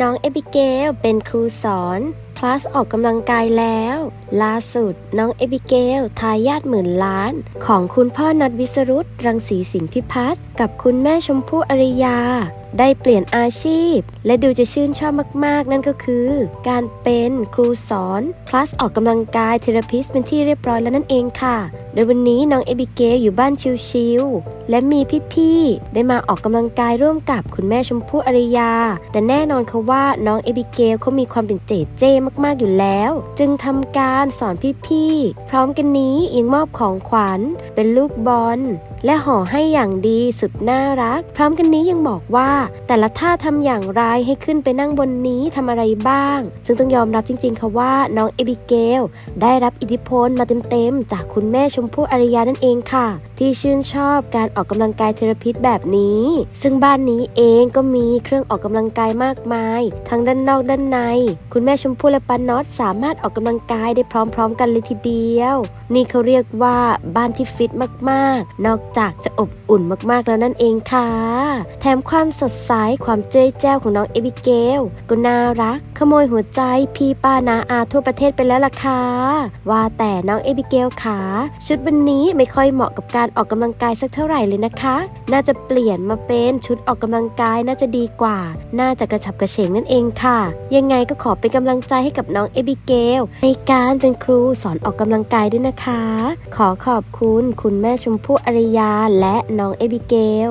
น้องเอบิเกลเป็นครูสอนคลาสออกกำลังกายแล้ว ล่าสุดน้องเอบิเกลทายาทหมื่นล้าน ของคุณพ่อนัดวิสรุตรังสีสิงห์พิพัฒน์กับคุณแม่ชมพู่อริยา ได้เปลี่ยนอาชีพ และดูจะชื่นชอบมาก ๆ นั่นก็คือ การเป็นครูสอนคลาสออกกำลังกายเทเลพิสเป็นที่เรียบร้อยแล้วนั่นเองค่ะ โดยวันนี้น้องเอบิเกลอยู่บ้านชิลๆ และมีพี่ๆ ได้มาออกกำลังกายร่วมกับคุณแม่ชมพู่อริยา แต่แน่นอนค่ะว่าน้องเอบิเกลเขามีความเป็นเจเจมากๆอยู่แล้ว จึงทำการสอนพี่ๆ พร้อมกันนี้ยังมอบของขวัญ เป็นลูกบอล และห่อให้อย่างดีสุดน่ารัก พร้อมกันนี้ยังบอกว่า แต่ละท่าทำอย่างไรให้ขึ้นไปนั่งบนนี้ทำอะไรบ้าง ซึ่งต้องยอมรับจริงๆค่ะว่าน้องเอบิเกลได้รับอิทธิพลมาเต็มๆ จากคุณแม่ชมพู่อารยานั่นเองค่ะ ที่ชื่นชอบการออกกำลังกายเทเลพิษแบบนี้ ซึ่งบ้านนี้เองก็มีเครื่องออกกำลังกายมากมาย ทั้งด้านนอกด้านใน คุณแม่ชมพู่และปาน็อตสามารถออกกำลังกายได้พร้อม ๆ กันเลยทีเดียว นี่เขาเรียกว่าบ้านที่ฟิตมากๆ นอกจากจะอบอุ่นมากๆแล้วนั่นเองค่ะ แถมความสดใสความเจ้ยแจ้วของน้องเอบิเกลก็น่ารัก ขโมยหัวใจพี่ป้านาอาทั่วประเทศไปแล้วล่ะค่ะว่าแต่น้องเอบิเกลขาชุดดวันนี้ไม่ค่อยเหมาะกับการออกกำลังกายสักเท่าไหร่เลยนะคะ น่าจะเปลี่ยนมาเป็นชุดออกกำลังกายน่าจะดีกว่า น่าจะกระฉับกระเฉงนั่นเองค่ะ ยังไงก็ขอเป็นกำลังใจให้กับน้องเอบิเกลในการเป็นครูสอนออกกำลังกายด้วยนะคะ ขอขอบคุณคุณแม่ชมพู่อริยาและน้องเอบิเกล